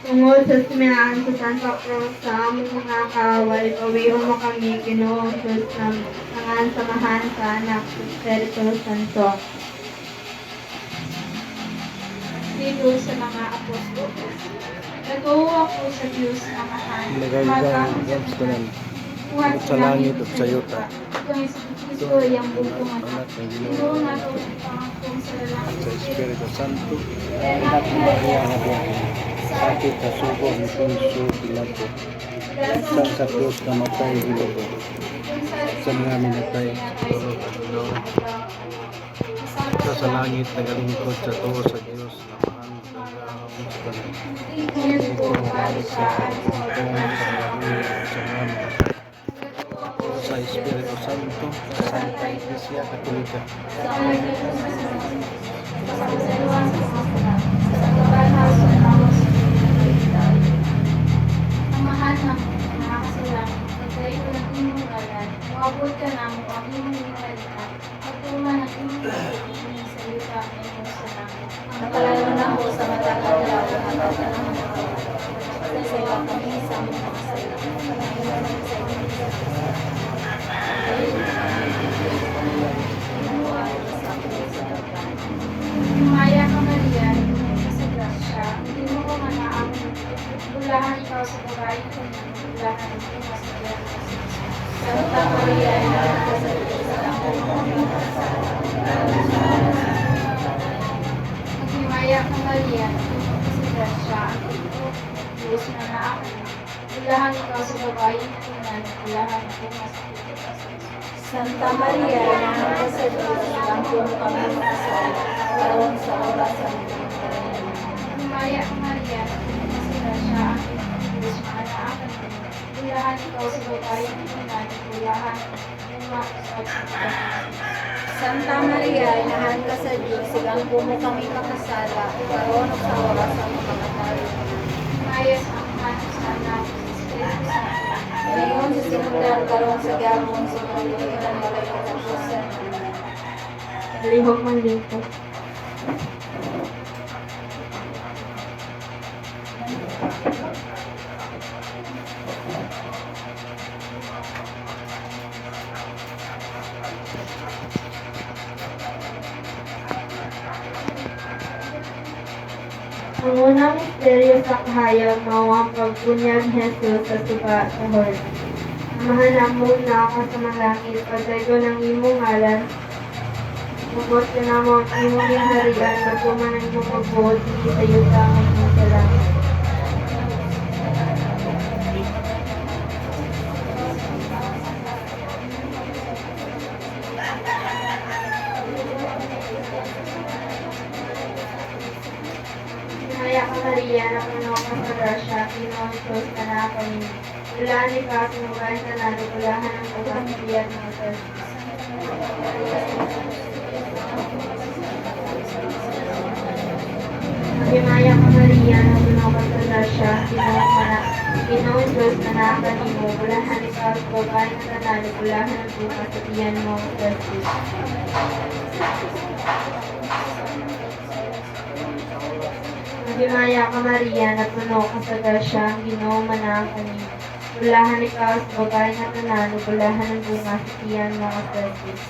Tungod sa simayaan sa Santa Cruz sa among mga kaaway, pawiyo mo kami, Ginoo Diyos na nangan samahan sa anak sa Espiritu Santo. dito sa mga apostol. Nagoo ako sa Diyos na mahal. Nagagawa ang tanan. Buhat sa langit at sa yuta. Ito ay sa Kristo yung bungkong Anak ng Ginoo Ginoo na ito ang pangakong sa sa Espiritu Santo. Anak ng Maria nga po. Sakit sa sugo ni Punso Pilato. Sa sa krus na matay Ginoo. Sa mga minatay. Sa. Ito sa langit nagalingkod sa tuwa sa Diyos na mahal nag-aamos ka na. Tingin ko para sa sa Espiritu Santo, sa Santa Iglesia Katolika, Ang ng mga kasalanan, nagdahil ko ng inyong ngalan, umabot ka na mo ang inyong inalitan, pagtuma ng inyong yuta ng inyong salamat. Ang palalo na ako sa matagal na ako at ang panahon ng mga kasalanan. Sa inyong Maya ka Maria, sa grasya, hindi mo ko manaang bulahan ikaw sa babae ko na bulahan ito sa Diyos. Santa Maria, ina ko sa Diyos, ako Magmimaya ka Maria, sa grasya, na naakin. Bulahan sa babae ko na sa Diyos. Santa Maria, ko sa Diyos, ang puno kami sa oras ng. Maya Maria, kasi na siya ang Diyos maanaakan mo. Bulahan ikaw sa babae ng inan, bulahan ng mga sa Santa Maria, inahan ka sa Diyos, sigang puno kami makasala, karoon sa oras ng pagkain. Maya sa ang hanap sa anak, sa Espiritu Santo. Ngayon, sa sinundar, karoon sa gabong, sa mga ng walay katapusan. Lihok man dito. Ang unang misteryo sa kahayag mao ang pagbunyag Jesus sa suba sa Lord. Amahan na ako sa mga langit, pagdago ng imong ngalan, Bukod ka na mo ang imong ginharian, magkuman ang imong magbuod, hindi sa yuta ang ka, ka na, lugulahan ang. Himaya ka Maria, na puno ka grasya, Pinoong ka na, Pinoong Diyos ka na kanimo, bulahan ikaw sa babae na tanan, lugulahan ang tiyan mo, Jesus. Himaya ka Maria, na puno ka sa grasya, ang Ginoo manang kanimo. Bulahan ikaw sa babae na tanan, bulahan ang bunga sa tiyan mo, Jesus.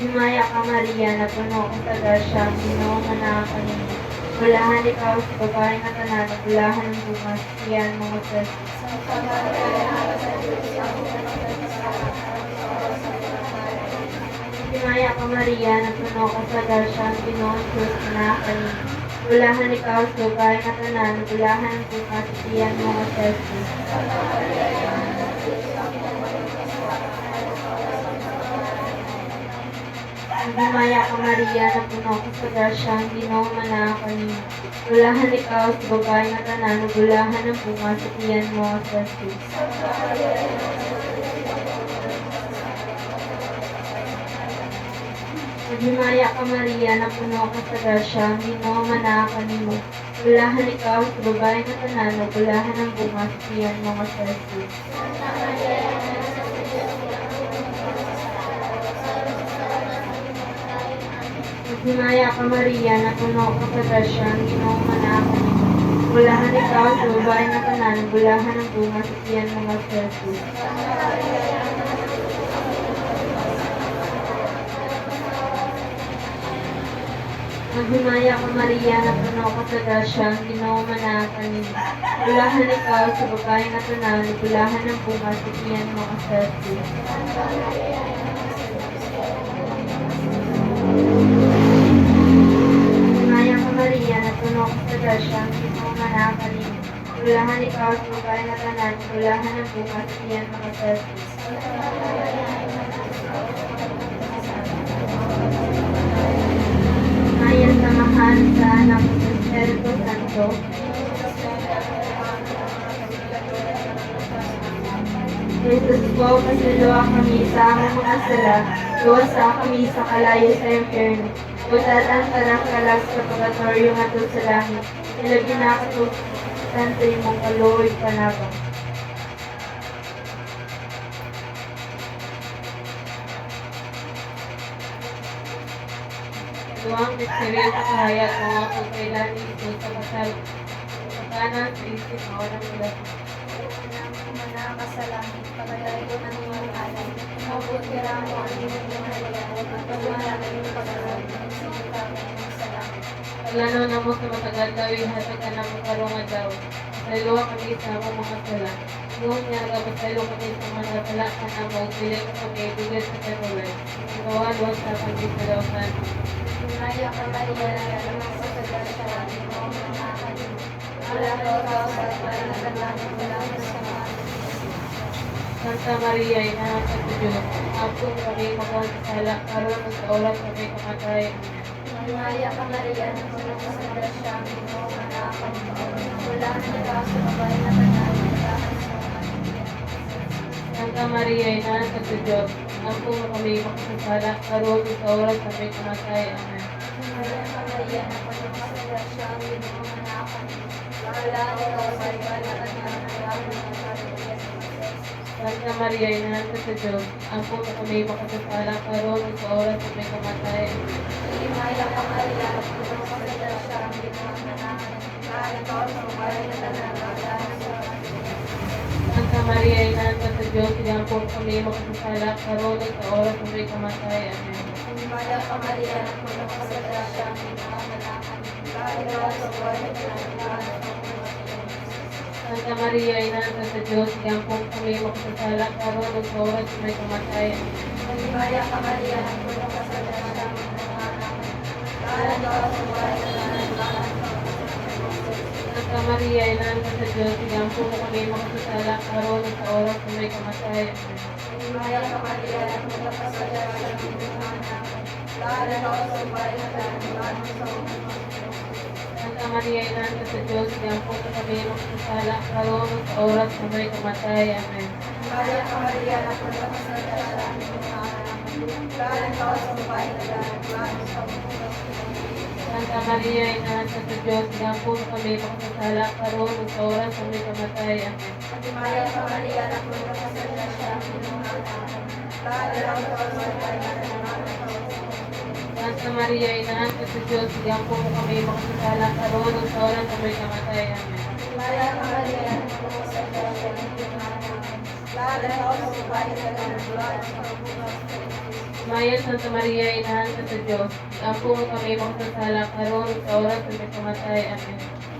Himaya ka Maria, na puno ka sa grasya, ang Ginoo manang kanimo. Bulahan ikaw sa babae na tanan, bulahan ang bunga sa tiyan mo, Jesus. Himaya ka Maria, na puno ka sa grasya, ang ka na kanino. Bulahan ikaw sa babae na tanan, bulahan ang bukas sa tiyan mo, Jesus. Himaya ka Maria, na puno ka sa grasya, ang Ginoo manang kanino. Bulahan ikaw sa babae na tanan, bulahan ang bukas sa tiyan mo, Virgin Maria ka Maria, na puno ka sa grasya, nimo manaka nimo. Bulahan ikaw sa babae na tanan, na bulahan ang bunga sa tiyan mga sarsi. Virgin Maria ka Maria, na puno ka sa grasya, nimo manaka nimo. Bulahan ikaw sa babae na tanan, bulahan ang bunga sa tiyan mga sarsi. Maghimaya ka Maria, na puno ka sa grasya, ang Ginoong manakanin. Bulahan ikaw sa babae na tanan, bulahan ang bunga sa tiyan mga Jesus. Maya ka Maria, na puno ka sa grasya, ang manakanin. Bulahan ikaw sa babae na tanan, bulahan ang bunga sa tiyan mga Jesus. Maya samahan sa anak ng Espiritu Santo. Jesus po, pasuluwa kami sa among mga sala, luwasa kami sa kalayo sa impyerno. Butatan ka ng kalas sa purgatorio nga to sa langit. Nilagi na katutan sa imong kaluoy panabang. Duwang misteryo sa kahayat mga kukailan ni Jesus sa kasal. Sa kanan sa isip na walang ulat. Manakasalangit, pagdalay ko ng iyong alay. Mabot ka lang mo ang iyong pinahalayan. At pagmana ng iyong pagkaroon. Sinita ka ng sa langit. Paglano na mo sa matagal daw, ihatag ka na mo karunga daw. Sa luwa kami sa among mga sala. Noon niya nagabasalo kami sa mga sala ka na mo, pili ko kami, bigay sa kanulay. Ikaw luwa sa kami sa lawsan. Maya ka Maria, na naman sa pagkasya ng iyong manakanin. Wala ka ikaw sa na wala ka sa Santa Maria, inahan sa Diyos. Ako kami magkakasala, karoon sa oras kami kamatay. Maya ka Maria, na puno ka sa grasya, ang iyong manakanin. Wala ka ikaw sa babae na ka sa Santa Maria, inahan sa Diyos. Ako kami magkakasala, karoon sa oras kami kamatay. Amen. Maya ka Maria, puno sa grasya, ang iyong manakanin. Wala ka ikaw sa babae na ka sa mga Santa Maria, inahan sa Diyos. Ako kami magkakasala, karoon sa oras kami kamatay. Maya ka Maria, na puno ka sa grasya, ang iyong manakanin. Wala ikaw sa babae na ka sa mga Santa Maria, inahan sa Diyos. Ako kami magkakasala, karoon sa oras kami kamatay. Amen. Maya ka Maria, na puno ka sa grasya, ang. Wala ikaw sa ka sa mga Santa Maria, inahan sa Diyos. Ako kami magkakasala, karoon sa oras kami kamatay. Amen. Maya ka Maria, na puno ka sa grasya, ang. Wala ikaw sa babae na Santa Maria, inahan sa Diyos. Ako kami magkakasala, karoon sa oras kami kamatay. Amen. Maya ka Maria, na puno ka sa sa na sa mga Santa Maria, inahan sa Diyos. Ako kami magkakasala, karoon sa oras kami kamatay. Amen. Maya ka Maria, na puno ka sa sa babae na sa mga sa Ako sa kamatay. Na ka sa grasya, ang iyong manakanin. Wala ikaw sa babae na tanan, wala ka sa mga Santa Maria, inahan sa Diyos, Ako kami magkakasala, karoon sa oras kami kamatay. Amen. Maya ka Maria, na puno ka sa grasya, ang iyong manakanin. Wala ikaw sa babae na tanan, ka sa mga Maya Santa Maria, inahan sa Diyos, Ako kami magkakasala, karoon sa oras kami kamatay. Amen.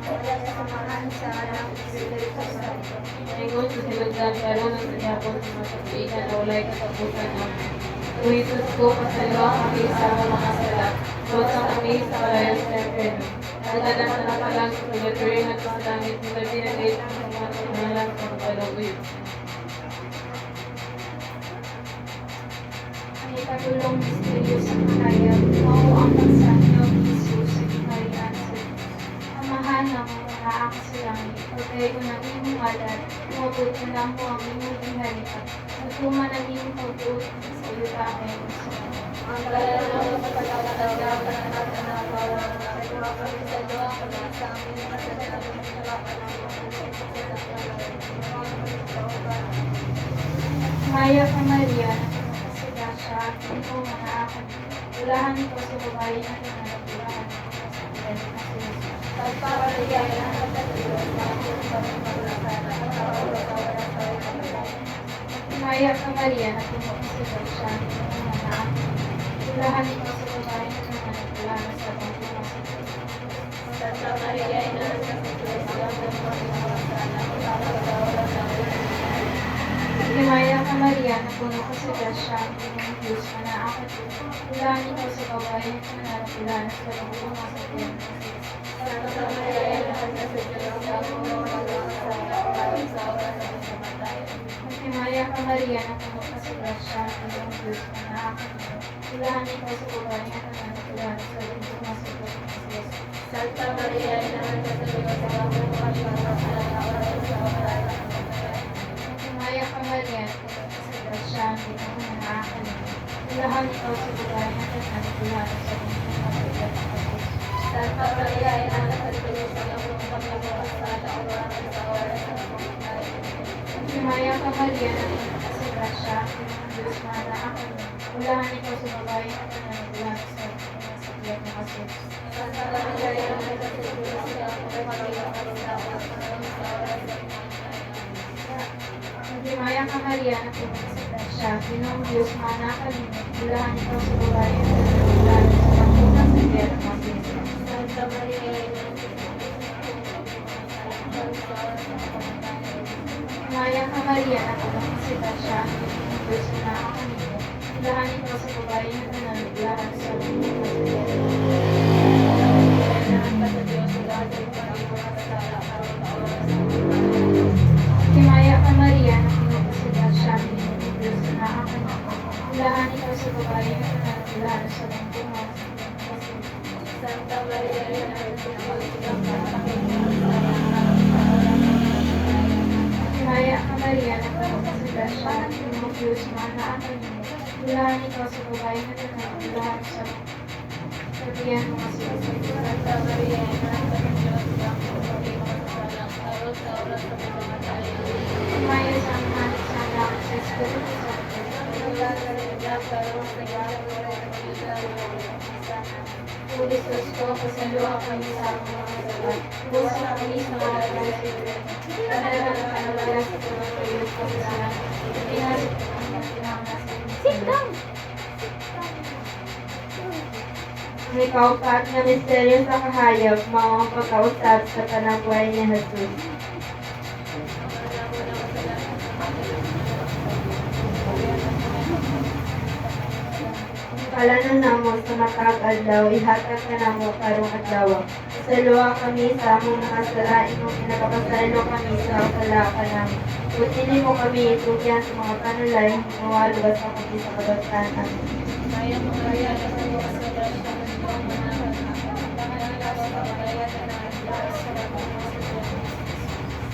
Wala ka samahan sa anak ng Espiritu Santo. Ingon sa silugan, karoon sa Japon, sa mga kapiinan, na walay katapusan. Amen. Jesus ko, pasalawa kami sa mga sala, Luwag kami sa kalayan sa Eterno. Alam na nakalang sa pagatuloy at sa langit, nila binagay sa mga tinalang sa pagkaluwi. Ang ikatulong misteryo sa kahayag, mao ang pagsanyo ni Jesus sa kahayag sa Amahan ng ako sa langit, pagkayo ko ng imong alat, umabot na lang mo ang imong inhalika, at tuman ang imong pagbuot sa iyo ka kay Ang kalalaman sa na natin na bawang nakakuha kami sa doa kami sa aming kasalanan Maya ka Maria, sa grasya, Ginoo nga naakan. Ulahan ko sa babae na nananagulaan. Santa Maria, Ina ng Diyos, Panginoon kami magkasala, at sa oras na kami namatay. Maya ka Maria, na puno ka sa Diyos, Ginoo nga naakan. Ulahan ko sa babae na nananagulaan sa panginoon sa. Santa Maria, Ina ng sa na namatay. Himaya ka Maria, na puno ka sa Diyos, Diyos nga naakan. Ulahan ko sa na sa sa Diyos. Santa Maria, Ina ng Diyos, magkasala, at sa oras na. Himaya ka Maria, na ka sa grasya, ang iyong Diyos na naakan. Ulahan ikaw sa babae na nananagulaan sa lingkod mo sa Diyos na. Santa Maria, Ina ng Diyos, magkasala, at sa na kami namatay. Himaya ka Maria, na ka sa grasya, ang iyong na naakan. Ulahan ikaw sa nananagulaan sa lingkod mo sa Diyos na si Jesus. Santa Maria, Ina ng Diyos, Panginoon kami magkasala, at sa oras na kami namatay. Himaya ka Maria, na puno ka sa grasya, ang iyong Diyos na naakan. Ulahan ikaw sa babae na nananagulaan sa sa Diyos na si Jesus. Santa Maria, Ina ng Diyos, Panginoon kami magkasala, at sa oras na kami namatay. Himaya ka Maria, grasya, Ginoong Diyos, mana ka rin, bulahan ikaw sa babae nananagulaan sa pagkunan sa. Santa Maria, Ina ng Diyos, Panginoon kami magkasala, at sa oras na kami namatay. Himaya ka Maria, puno ka sa grasya, Ginoong Diyos, mana ka rin, bulahan ikaw sa babae nananagulaan sa pagkunan sa Diyos. Himaya Bulahan ikaw sa babae na nananagulaan sa sabihan mo Ang ikaupat na misteryo sa kahayag, mga pagkausap sa panagway ni Jesus. Kalanan namo sa matag adlaw, ihatag ka namo karong adlaw. Sa luwa kami sa among mga sala, imong pinakapasaylo kami sa sala ka namo. Kutili mo kami itugyan sa mga panulay, mawalubas sa kami sa kabagtanan. Kaya mo kaya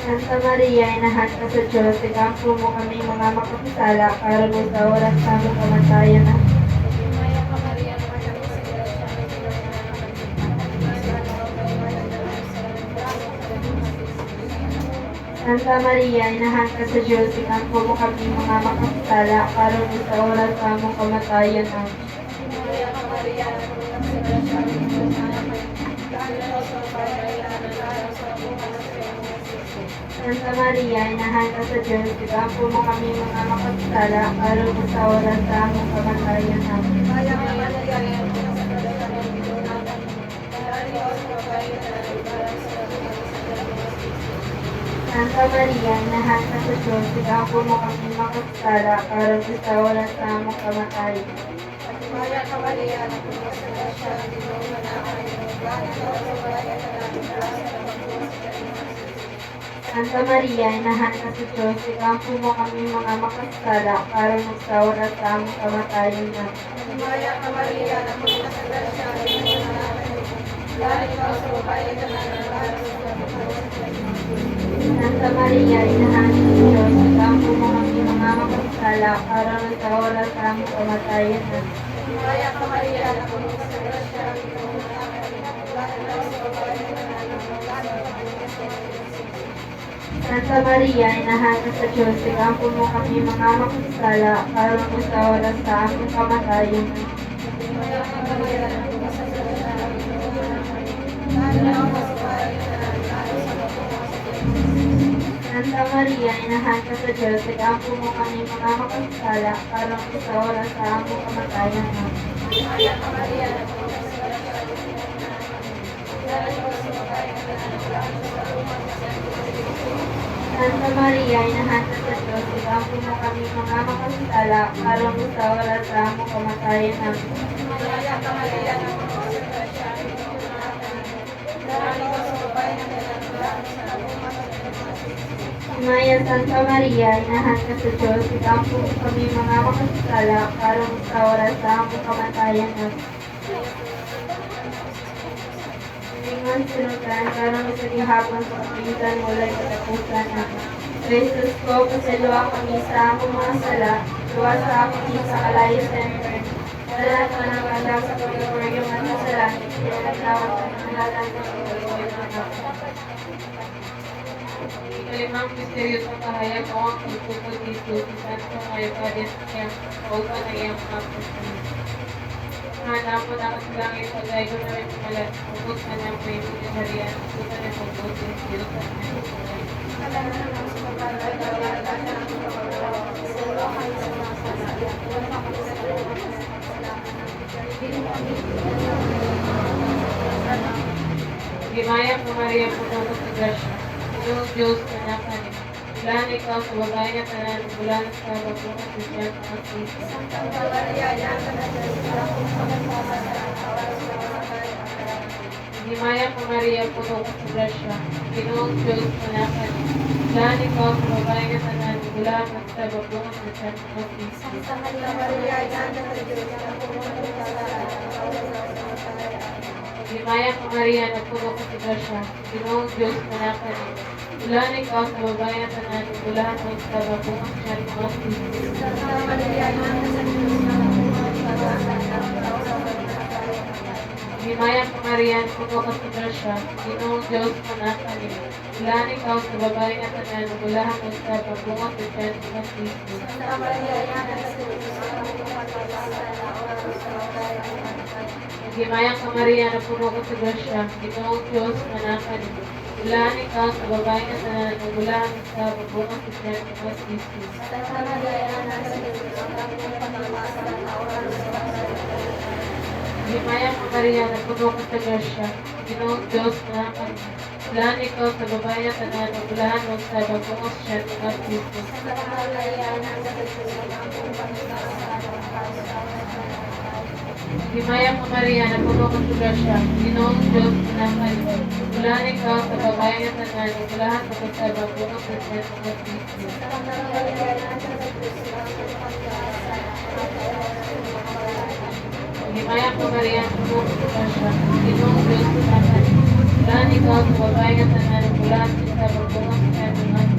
Santa Maria, inahan ka sa Diyos, ikampo mo kami mga makapasala, karon mo sa oras among kamatayan. Maria, mga Santa Maria, inahan ka sa Diyos, ikampo mo kami mga makapasala, karon mo sa oras among kamatayan. Amen. Maya ka Maria, naman kami sa Diyos sa mga Santa Maria, inahan ka sa Diyos, ikampo mo kami mga makapasala, karon mo sa oras sa among kamatayan. Amen. Maya ka Maria, naman kami sa Diyos sa mga Santa Maria, inahan ka sa Diyos, ikampo mo kami makapasala, karon mo sa oras sa among kamatayan. Maya ka Maria, naman kami sa Diyos sa Santa Maria, inahan ka sa Diyos, ikampo mo kami mga makasala, para sa oras sa among kamatayan na. Maya ka Maria, kami sa Diyos sa Dahil ikaw sa babae ka na Santa Maria, inahan ka sa Diyos, ikampo mo kami mga makasala, para sa oras sa among kamatayan na. Maya ka Maria, naman kami sa Diyos Santa Maria, inahan ka sa Diyos, ikampo mo kami mga makasala, para sa oras sa aming kamatayan. Santa Maria, inahan ka sa Diyos, ikampo mo kami mga makasala, para sa oras sa aming kamatayan. Santa Maria, inahan ka sa Diyos, ikampo mo kami mga makasala, para sa oras sa aming kamatayan. Maya Santa Maria, inahan ka sa Diyos, ikampo mo kami mga makasala, para sa oras sa aming kamatayan. Ingon sinutan, para sa gihapon sa kapintan mulay katapusan na. Jesus ko, pasalwa kami sa among mga sala, luwa sa akin sa kalayo center. Dala ka ng kandang sa pagkakuryong at kasalanan, pinagtawag sa pangalan ng Panginoon. Ikalimang misteryo sa kahayag o ang pagpupod dito sa Santo Maria Padre sa kanyang kaupan ng iyang mga pagpupod. Hanapon ang kasilangin sa dahil ko na rin pumalat. Ubus na ng may pinagarian. Suka na pagpupod sa Diyos at may Gimaya po Maria po ng sa grasya. Iyong Diyos na nakanin. Bulan ikaw sa babae na tanan, bulan sa babae na siya sa Kristo. Himaya po Maria po ng sa grasya. Iyong Diyos na nakanin. Bulan ikaw sa babae na tanan, bulan sa babae na siya sa Kristo. Himaya po Maria na puno ka sa grasya. Ginong Diyos na nakanin. Bulan ikaw sa babae na tanan, bulan sa babae na siya sa Kristo. Himaya po Maria, puno ka sa grasya, Ginong Diyos na nakanin. Bulan ikaw sa babae na bulahan mo sa pabungot sa tiyan sa Kristo. Himaya ka Maria, na puno ka sa grasya, Ginong Diyos na nakanin. Bulan ikaw sa babae na tanan, bulahan mo sa pabungot sa tiyan sa Kristo. Himaya ka Maria, na puno ka sa grasya, Ginong Diyos na nakanin. Bulan ikaw sa babae na tanan, bulahan mo sa pabungot sa tiyan sa Kristo. Himaya ka Maria, na puno ka sa grasya, Ginoong Diyos na nakanin. Bulan ikaw sa babae na tanan, bulahan mo sa pabungot sa tiyan sa Kristo. Himaya ka Maria, na puno ka sa grasya, Ginoong Diyos na nakanin. Bulan ikaw sa babae na tanan, bulahan mo sa pabungot sa tiyan sa Kristo.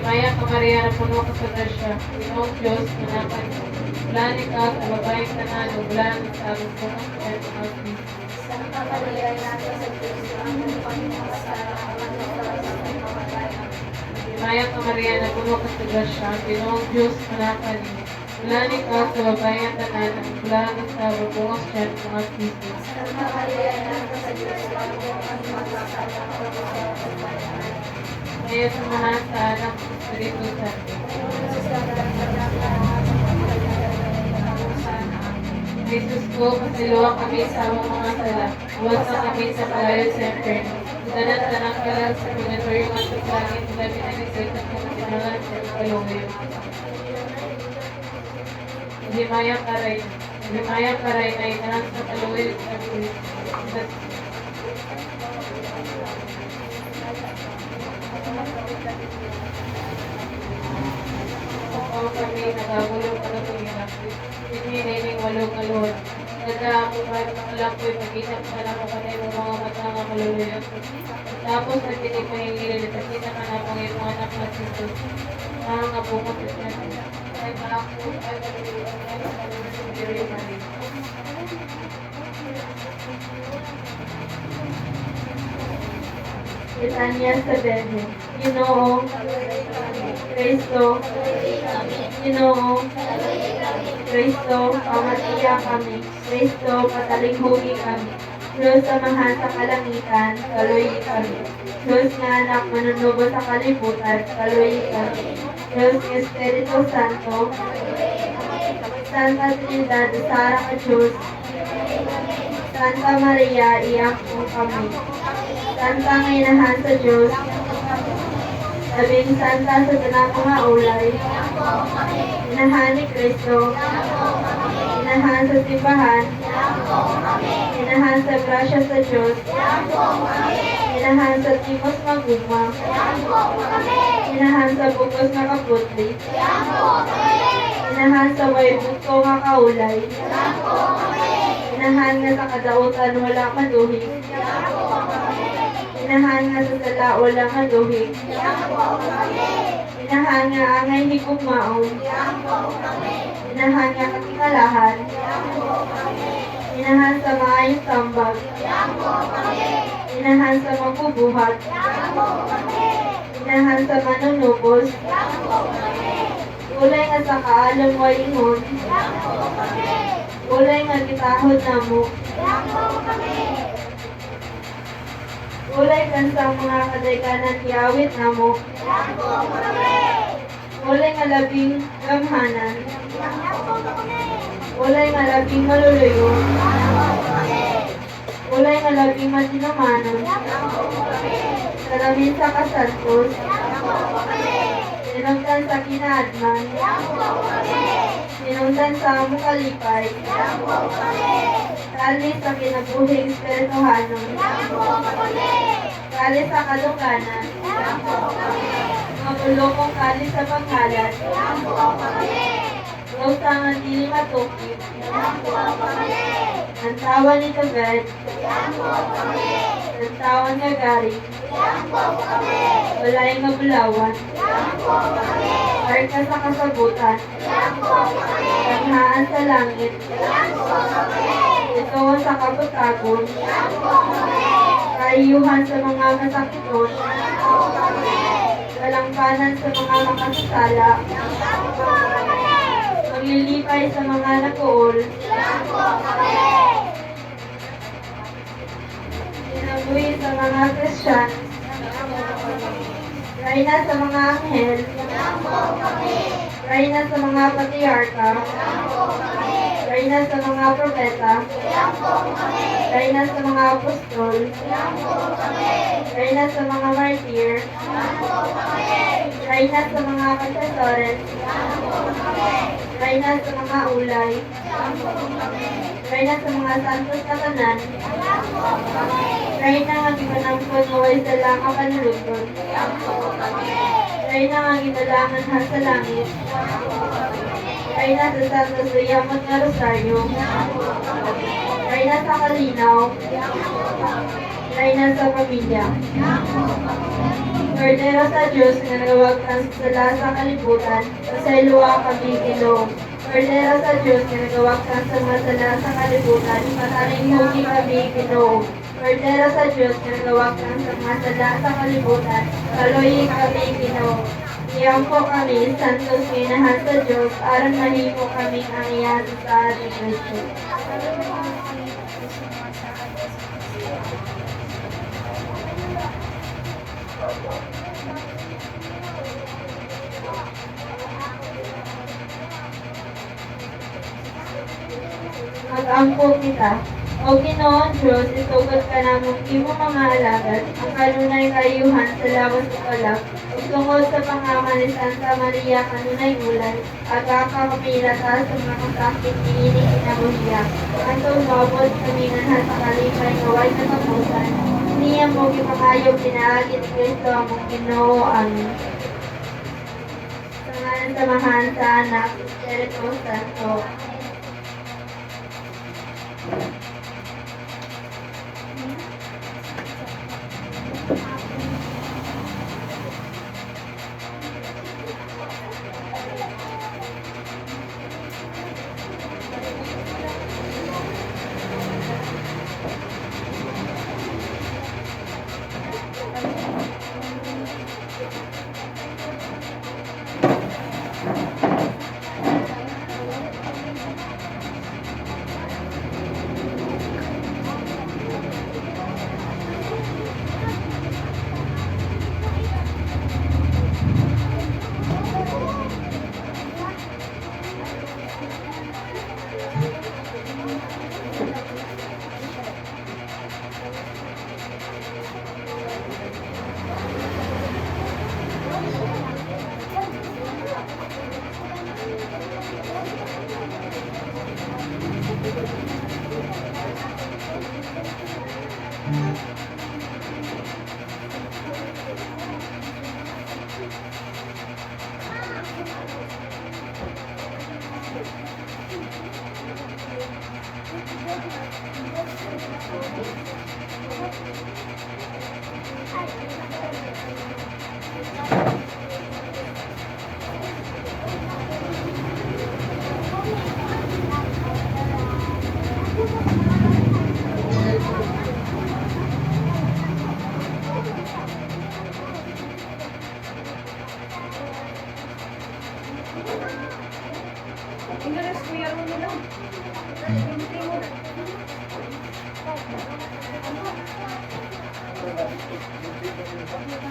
Himaya ka Maria, na puno ka sa grasya, Ginoong Diyos na nakanin. Bulan ikaw sa babae na tanan, bulan sa pabungot sa tiyan sa Kristo. Himaya ka Maria, na puno ka sa grasya, Ginoong Diyos na nakanin. Bulan ikaw sa babae na tanan, bulan sa pabungot sa tiyan sa. Kaya samahan sa anak ng Espiritu Santo. Jesus ko, pasiluwa kami sa among mga sala. Iwasan kami sa kalayo sa inferno. Danan tanang kalag sa purgatorio at sa langit. Labi na nagsalita ko sa tinalan sa kalumayo. Himaya karay. Himaya karay ay nang sa kalumayo sa Ako kami nagagulong ano ko yun. Hindi nining walong alon. Nagdaan ko pa lang ko'y magkita ko na ako kanay mo mga mata nga maluluyo. Tapos nagtinig ko yung ilil at kita ka na pang mga anak na sito. Mga bukot at yan. Ay malako ay maluluyo. Ay maluluyo. Ay maluluyo. Litanya sa Bebe. Ginoo, Kristo, Ginoo, Kristo, pamatiya kami. Kristo, patalinghugi kami. Diyos samahan sa kalangitan, kaluyi kami. Diyos nga anak manunubo sa kalibutan, kaluyi kami. Diyos Espiritu Santo, Santa Trinidad, Sara ka Santa Maria, iyak mo kami. Santa ngainahan sa Diyos, Labing Santa sa tanang mga ulay, Inahan ni Kristo, Inahan sa simbahan, Inahan sa grasya sa Diyos, Inahan sa timos maguma, Inahan sa bugos nga kaputli, Inahan sa way bugto nga kaulay, Inahan nga sa kadautan wala maduhig, Inahan nga sa sala wala maduhig, Inahan nga angay ni kumaon, Inahan nga katingalahan, Inahan sa maayong tambag, Inahan sa magbubuhat, Inahan sa manunubos, Ulay nga sa kaalong walingon, Ulay nga gitahod namo, Ulay kan sa mga kadaykanan hiyawit namo, Ulay nga labing gamhanan, Ulay nga labing maluluyo, Ulay nga labing matinamanon, Salamin sa kasantos, Sinungtan sa Sinungtan sa mukalipay, Kali sa kinabuhing espirituhanon, Kali sa kalungganan, Mabulokong kali sa paghalat, Rautangan dili matukip, Ang tawa ni Tagad, Ang tawan nga garing, Walay nga bulawan, Arka sa kasabutan, Tanghaan sa langit, Ito sa kabutagon, Kaiyuhan sa mga masakiton, Kalangkanan sa mga makasasala, Maglilipay sa mga nakuol, Sinabuhi sa mga Kristyan, Rayna sa mga anghel, Rayna sa mga patriarka, Rayna sa mga propeta, Rayna sa mga apostol, Rayna sa mga martir, Rayna sa mga confessores, Rayna sa mga ulay, Rayna sa mga santos na tanan, Rayna nga gipanangkod nga way sa lang ang panuluton, Rayna nga ginalangan ha sa langit, Rayna sa santos sa yamot nga rosaryo, Rayna sa kalinaw, Rayna sa pamilya. Kordero sa Diyos nga nagawag kang sala sa kalibutan, sa luwa kami Ginoo. Kordero sa Diyos nga nagawag kang sumasala sa kalibutan, pataling hugi kami Ginoo. Kordero sa Diyos nagawag kang sumasala sa kalibutan, kaloyi kami Ginoo. Iyan po kami, santos minahan sa Diyos, aron mahimo kami ang iyan sa ating Kristo. Mag-angko kita. O Ginoon Diyos, itugod ka namong imo mga alagad, ang kanunay kayuhan sa lawas o kalak, ug sa pangaman ni Santa Maria kanunay ulan, at kakamilata sa mga sakit ni ini kinabuhiya. Antong mabot kami nga sa kalipay nga way katapusan, niya mo gipangayo pinaagit Kristo among Ginoo amin. Sa ngalan samahan sa anak, Espiritu Santo. Gracias.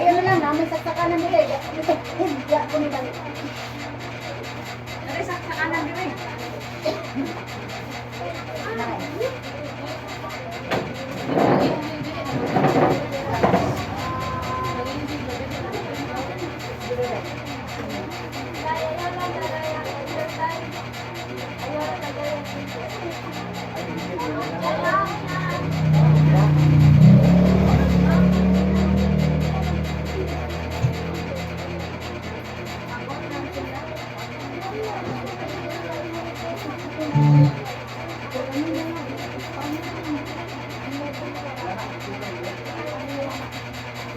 Ayun na lang, namin sa sakanan nila. Higya ko nila. Dari sa kanan dire.